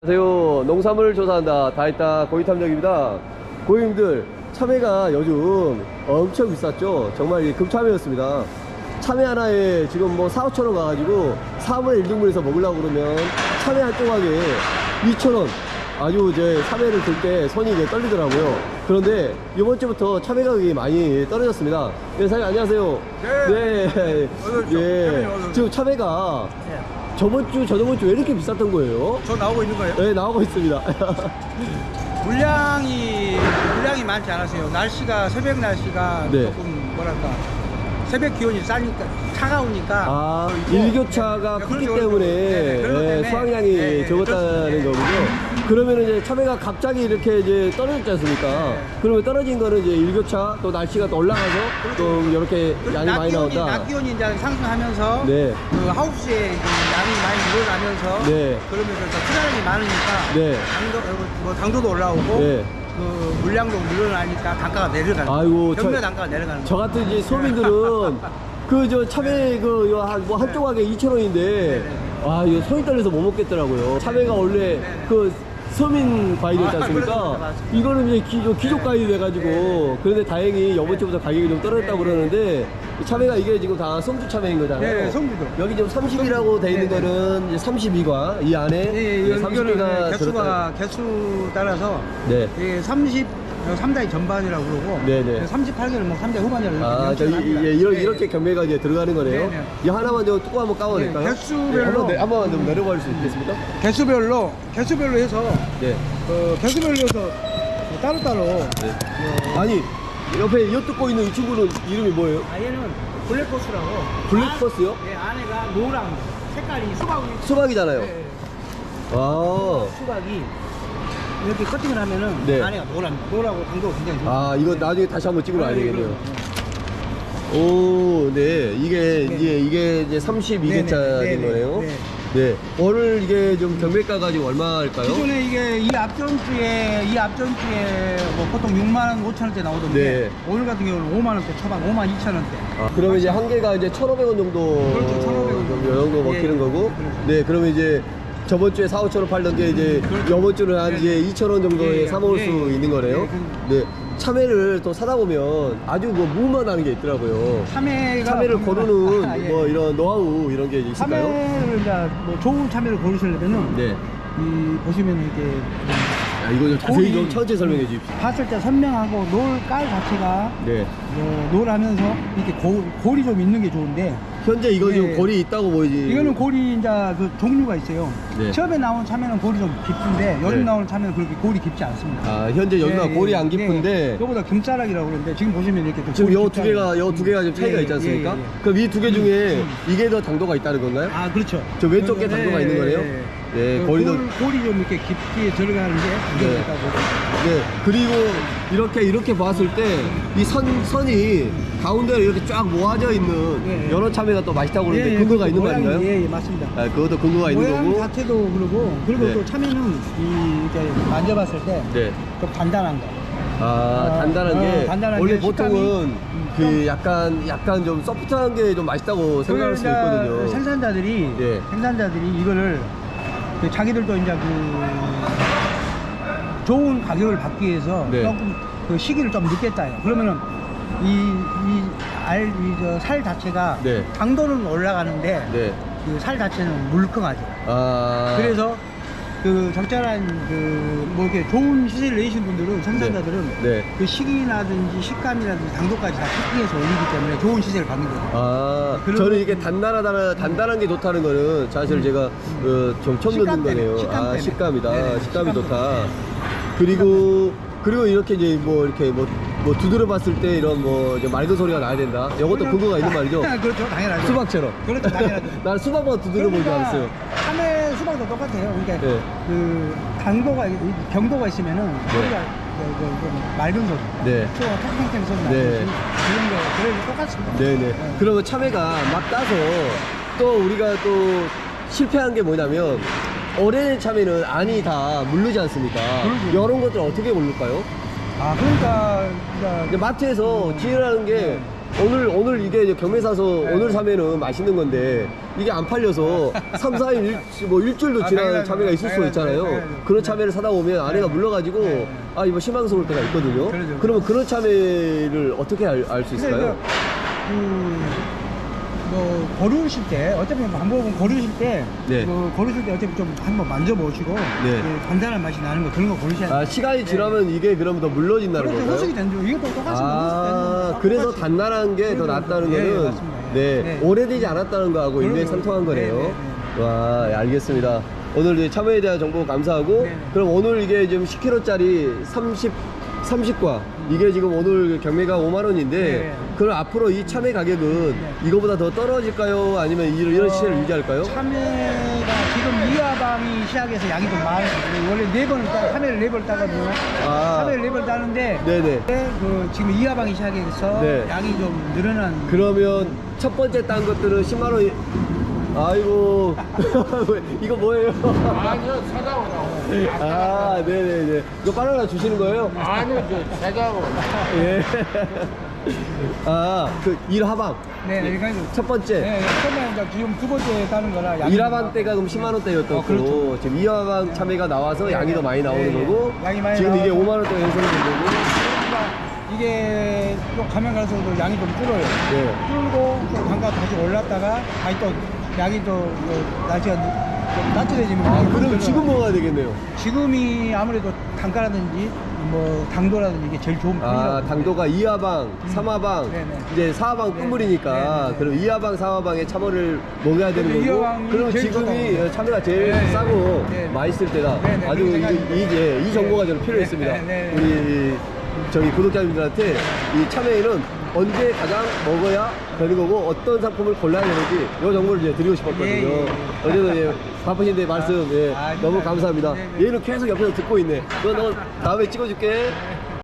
안녕하세요. 농산물 조사한다. 다했다. 고이탐정입니다. 고객님들, 참외가 요즘 엄청 비쌌죠? 정말 이 급참외였습니다. 참외 하나에 지금 뭐 4, 5천원 가가지고 4분의 1등분해서 먹으려고 그러면 참외 한 조각에 2천원. 아주 이제 참외를 들 때 손이 이제 떨리더라고요. 그런데 이번 주부터 참외 가격이 많이 떨어졌습니다. 네, 사장님 안녕하세요. 네. 네. 어서 오십시오. 지금 참외가 저번 주, 저저번 주 왜 이렇게 비쌌던 거예요? 저 나오고 있는 거예요? 네, 나오고 있습니다. 물량이 물량이 많지 않았어요. 날씨가 새벽 날씨가 네. 조금 뭐랄까 새벽 기온이 싸니까 차가우니까 아, 일교차가 네, 크기 그렇죠, 때문에 네, 예, 때문에. 수확량이 네, 네, 적었다는 그렇습니다. 거군요. 그러면 이제 참외가 갑자기 이렇게 이제 떨어졌지 않습니까? 네. 그러면 떨어진 거는 이제 일교차 또 날씨가 또 올라가서 좀 이렇게 양이 낮 많이 기온이, 나온다. 낮 기온이 이제 상승하면서 네. 그 하우스에 그 양이 많이 늘어나면서 네. 그러면서 또 투자량이 많으니까 네. 당도 어, 뭐 당도도 올라오고 네. 그 물량도 늘어나니까 단가가 내려가는 아이고, 경매 저- 단가가 내려가는 저 같은 이제 소민들은 그 저 참외 그한뭐한 네. 조각에 2천 원인데 네. 아 이거 손이 떨려서 못 먹겠더라고요. 참외가 원래 네. 그 서민 과일이 었지 아, 않습니까? 이거는 이제 기, 기족 과일이 돼가지고 네. 그런데 다행히 이번 주부터 가격이 좀 떨어졌다고 네. 그러는데 이 참외가 이게 지금 다 성주 참외인 거잖아요. 네, 성주도. 여기 지금 30이라고 돼 있는 네, 네. 거는 이제 32과 이 안에 예, 예, 이거는 30개가 개수가 개수 따라서 네. 예, 30 3대 전반이라고 그러고 네, 네. 38개는 뭐 3대 후반이라고 아, 저, 이, 명시합니다. 예, 이런, 네. 이렇게 경매가 이제 들어가는 거네요. 네, 네. 이 하나만 좀 뚜껑 한번 까워낼까요? 네, 개수별로. 한번, 내- 한번 좀 내려볼 수 있겠습니까? 개수별로 개수별로 해서 네. 어, 개수별로 해서 따로따로 네. 아니, 옆에 이어 뜯고 있는 이 친구는 이름이 뭐예요? 아 얘는 블랙버스라고 블랙버스요? 예, 안에가 노랑 색깔이 수박이 수박이잖아요. 네, 아, 수박이 이렇게 커팅을 하면은 네. 안에가 노랑 노라고 당도가 굉장히 좋아요. 아, 이거 나중에 다시 한번 찍으러 와야 네, 되겠네요. 그렇죠. 오, 네. 이게, 네. 이제, 이게 이제 네, 32개짜리인 네, 네, 거네요. 네. 네. 오늘 이게 좀 경매가가 지금 얼마일까요? 기존에 이게 이 앞전 주에 이 앞전 주에 뭐 보통 6만 원, 5천 원대 나오던데 네. 오늘 같은 경우는 5만 원대 초반, 5만 2천 원대. 아, 그러면 이제 한 개가 이제 1,500원 정도 그렇죠, 1,500원 좀 정도 먹히는 예, 예. 거고. 그렇죠. 네, 그러면 이제 저번 주에 4, 5천 원 팔던 게 이제 그렇죠. 이번 주는 한 예, 이제 2천 원 정도에 예, 예. 사 먹을 예, 수 예. 있는 거네요. 예, 그- 네. 참외를 또 사다 보면 아주 뭐 무만하는 게 있더라고요. 참외가 참외를 고르는 아, 예. 뭐 이런 노하우 이런 게 있을까요? 참외를 뭐 좋은 참외를 고르시려면은 네. 이 보시면 이렇게 야, 이거 좀 자세히. 좀 천천히 설명해 주십시오. 봤을 때 선명하고 놀 깔 자체가 네. 어, 노라면서 이렇게 고, 골이 좀 있는 게 좋은데 현재 이거 지금 예. 골이 있다고 보이지. 이거는 골이 이제 그 종류가 있어요. 네. 처음에 나온 참외는 골이 좀 깊은데 요즘 네. 나오는 참외는 그렇게 골이 깊지 않습니다. 아, 현재 여기가 예, 골이 예, 안 예. 깊은데 요보다 금자락이라고 그러는데 지금 보시면 이렇게 또 지금 골이 요두 깊잖아요. 개가 요두 개가 지금 차이가 예, 있지 않습니까? 예, 예. 그럼 이 두 개 중에 음. 이게 더 당도가 있다는 건가요? 아 그렇죠. 저 왼쪽 게 예, 당도가 예, 있는 거네요? 네, 그 거리도- 골, 골이 좀 이렇게 깊게 들어가는 게 네. 네. 그리고 이렇게 이렇게 봤을 때 이 선 선이 가운데로 이렇게 쫙 모아져 있는 예, 예. 여러 참외가 또 맛있다고 그러는데 예, 예, 근거가 그 있는 거 아닌가요? 예, 예, 맞습니다. 아, 그것도 근거가 있는 모양 거고. 자체도 그러고 그리고 네. 또 참외는 이 이렇게 만져봤을 때 좀 네. 단단한 거. 아, 아, 단단한 어, 게 단단한 원래 게 보통은 식감이, 그 좀- 약간 약간 좀 소프트한 게 좀 맛있다고 생각할 수 이제 있거든요. 생산자들이 예. 생산자들이 이거를 그 자기들도 이제 그 좋은 가격을 받기 위해서 네. 조금 그 시기를 좀 늦겠다요. 그러면은 이이알이살 자체가 네. 당도는 올라가는데 네. 그살 자체는 물컹하죠. 아. 그래서 그 적절한 그 뭐 이렇게 좋은 시세를 내신 분들은 생산자들은 네. 그 시기라든지 식감이라든지 당도까지 다 체크해서 올리기 때문에 좋은 시세를 받는 거예요. 아, 저는 이게 단단하다, 단단한 게 좋다는 거는 사실 제가 어, 좀 처음 식감 듣는 때문에, 거네요. 식감 아, 때문에. 식감이다. 네네, 식감이 식감 좋다. 때문에. 그리고, 그리고 이렇게 이제 뭐 이렇게 뭐, 뭐 두드려 봤을 때 이런 뭐 이제 맑은 소리가 나야 된다. 이것도 근거가 있는 말이죠. 그렇죠, 당연하죠. 수박처럼. 그렇죠, 당연하죠. 난 수박만 두드려 보지 그러니까 않았어요. 참외 수박도 똑같아요. 그러니까 네. 그 당도가 이- 경도가 있으면은 소리가 그, 그, 그 맑은 소리, 네. 소가 탱탱탱 소리 나듯이 네. 그런 거 그래서 똑같습니다. 네네. 그러면 참외가 막 따서 또 우리가 또 실패한 게 뭐냐면 오래된 참외는 안이 다 물르지 않습니까? 그러죠. 이런 것들 어떻게 물를까요? 아 그러니까 이제 근데 마트에서 지으라는 게 오늘 오늘 이게 이제 경매 사서 오늘 사면은 맛있는 건데 이게 안 팔려서 3, 4일 일, 뭐 일주일도 아, 지난 당연하죠. 참외가 있을 수 당연하죠. 있잖아요. 당연하죠. 그런 네. 참외를 사다 오면 아내가 물러가지고 네. 아 이거 실망스러울 때가 있거든요. 그러죠. 그러면 그런 참외를 어떻게 알 수 근데 있을까요? 그, 뭐, 거르실 때, 어차피 방법은 거르실 때, 네. 그 거르실 때 어차피 좀 한번 만져보시고, 네. 그 단단한 맛이 나는 거, 그런 거 고르셔야 돼요. 아 시간이 지나면 이게 그러면 더 물러진다는 그렇죠. 건가요? 후숙이 된죠. 이것도 똑같이 아, 그래서 단단한 게 더 낫다는 예, 거는 맞습니다. 네, 네. 오래되지 않았다는 거하고 그럼요. 일맥상통한 거네요. 네, 네, 와, 예, 알겠습니다. 오늘 이제 참여에 대한 정보 감사하고 네. 그럼 오늘 이게 지금 10kg짜리 30 30과 이게 지금 오늘 경매가 5만 원인데 네. 그럼 앞으로 이 참외 가격은 네. 이거보다 더 떨어질까요? 아니면 이런, 이런 시세를 어, 유지할까요? 참외가 지금 이하방이 시작해서 양이 좀 많아요. 원래 네 번을 따, 참외를 네 번을 따거든요. 아. 참외를 네 번을 따는데, 네네. 그 지금 이하방이 시작해서 네. 양이 좀 늘어난. 그러면 첫 번째 딴 것들은 10만 원. 아이고 이거 뭐예요? 아니요, 찾아오라고. 아, 네네네. 이거 바나나 주시는 거예요? 아니요, 저 찾아오라고. 예. 아, 그 일하방. 네, 네, 그러니까 첫 번째. 네, 처음에 이제 지금 두 번째 따는 거라 양이 일하방 좀 때가 그럼 10만 원대였던 어, 그렇죠. 거고 지금 이하방 참외가 나와서 네, 양이 더 많이 나오는 네, 네. 거고 양이 많이 지금 이게 나와서- 5만 원대 형성이 된 거고 많으니까 이게 또 가면 갈수록 양이 좀 줄어요. 네. 줄고 또 단가 다시 올랐다가 다시 또 양이 또 뭐, 날씨가 좀 따뜻해지면 아, 줄어요. 지금 먹어야 되겠네요. 지금이 아무래도 단가라든지 뭐 당도라든지 이게 제일 좋은 아, 편이라고 당도가 2하방, 3하방, 네네. 이제 4하방 네. 끝물이니까 네네네. 그럼 2하방, 3하방에 참외를 먹어야 되는 거고 2하방이 그럼 제일 지금이 좋다고. 참외가 제일 네네. 싸고 네네. 맛있을 때다. 네네. 아주 그렇게 이, 생각합니다. 이, 예, 이 정보가 저는 필요했습니다. 네 네. 우리 저기 구독자님들한테 이 참외는 언제 가장 먹어야 되는 거고 어떤 상품을 골라야 되는지 이 정보를 이제 드리고 싶었거든요. 예, 예, 예. 어제도 예, 바쁘신데 말씀 예, 아, 너무. 감사합니다. 네 네. 얘는 계속 옆에서 듣고 있네. 너, 너 다음에 찍어줄게.